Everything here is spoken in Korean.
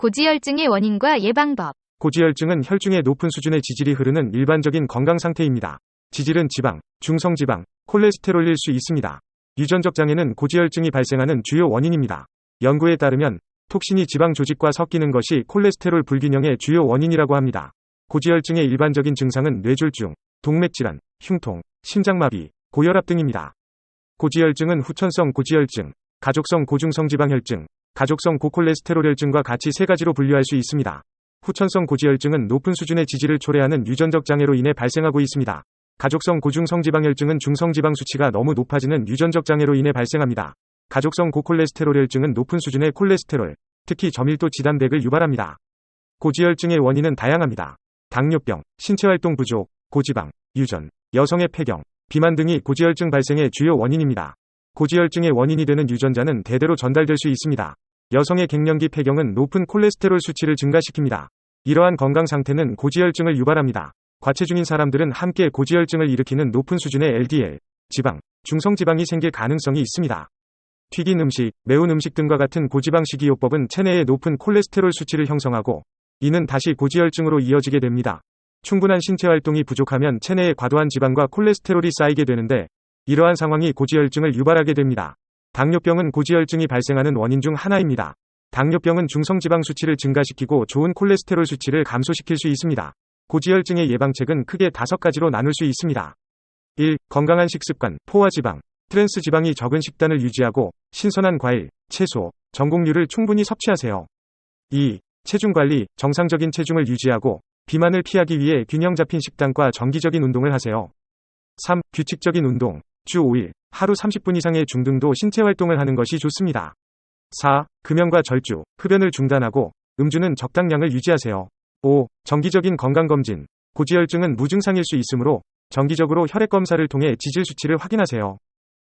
고지혈증의 원인과 예방법. 고지혈증은 혈중의 높은 수준의 지질이 흐르는 일반적인 건강 상태입니다. 지질은 지방, 중성지방, 콜레스테롤일 수 있습니다. 유전적 장애는 고지혈증이 발생하는 주요 원인입니다. 연구에 따르면 톡신이 지방 조직과 섞이는 것이 콜레스테롤 불균형의 주요 원인이라고 합니다. 고지혈증의 일반적인 증상은 뇌졸중, 동맥질환, 흉통, 심장마비, 고혈압 등입니다. 고지혈증은 후천성 고지혈증, 가족성 고중성지방혈증, 가족성 고콜레스테롤 혈증과 같이 세 가지로 분류할 수 있습니다. 후천성 고지혈증은 높은 수준의 지질을 초래하는 유전적 장애로 인해 발생하고 있습니다. 가족성 고중성지방혈증은 중성지방 수치가 너무 높아지는 유전적 장애로 인해 발생합니다. 가족성 고콜레스테롤 혈증은 높은 수준의 콜레스테롤, 특히 저밀도 지단백을 유발합니다. 고지혈증의 원인은 다양합니다. 당뇨병, 신체활동 부족, 고지방, 유전, 여성의 폐경, 비만 등이 고지혈증 발생의 주요 원인입니다. 고지혈증의 원인이 되는 유전자는 대대로 전달될 수 있습니다. 여성의 갱년기 폐경은 높은 콜레스테롤 수치를 증가시킵니다. 이러한 건강 상태는 고지혈증을 유발합니다. 과체 중인 사람들은 함께 고지혈증을 일으키는 높은 수준의 LDL, 지방, 중성지방이 생길 가능성이 있습니다. 튀긴 음식, 매운 음식 등과 같은 고지방 식이요법은 체내에 높은 콜레스테롤 수치를 형성하고 이는 다시 고지혈증으로 이어지게 됩니다. 충분한 신체 활동이 부족하면 체내에 과도한 지방과 콜레스테롤이 쌓이게 되는데 이러한 상황이 고지혈증을 유발하게 됩니다. 당뇨병은 고지혈증이 발생하는 원인 중 하나입니다. 당뇨병은 중성지방 수치를 증가시키고 좋은 콜레스테롤 수치를 감소시킬 수 있습니다. 고지혈증의 예방책은 크게 다섯 가지로 나눌 수 있습니다. 1. 건강한 식습관, 포화지방, 트랜스 지방이 적은 식단을 유지하고 신선한 과일, 채소, 전곡류를 충분히 섭취하세요. 2. 체중 관리, 정상적인 체중을 유지하고 비만을 피하기 위해 균형 잡힌 식단과 정기적인 운동을 하세요. 3. 규칙적인 운동, 주 5일, 하루 30분 이상의 중등도 신체 활동을 하는 것이 좋습니다. 4. 금연과 절주, 흡연을 중단하고 음주는 적당량을 유지하세요. 5. 정기적인 건강검진. 고지혈증은 무증상일 수 있으므로 정기적으로 혈액검사를 통해 지질 수치를 확인하세요.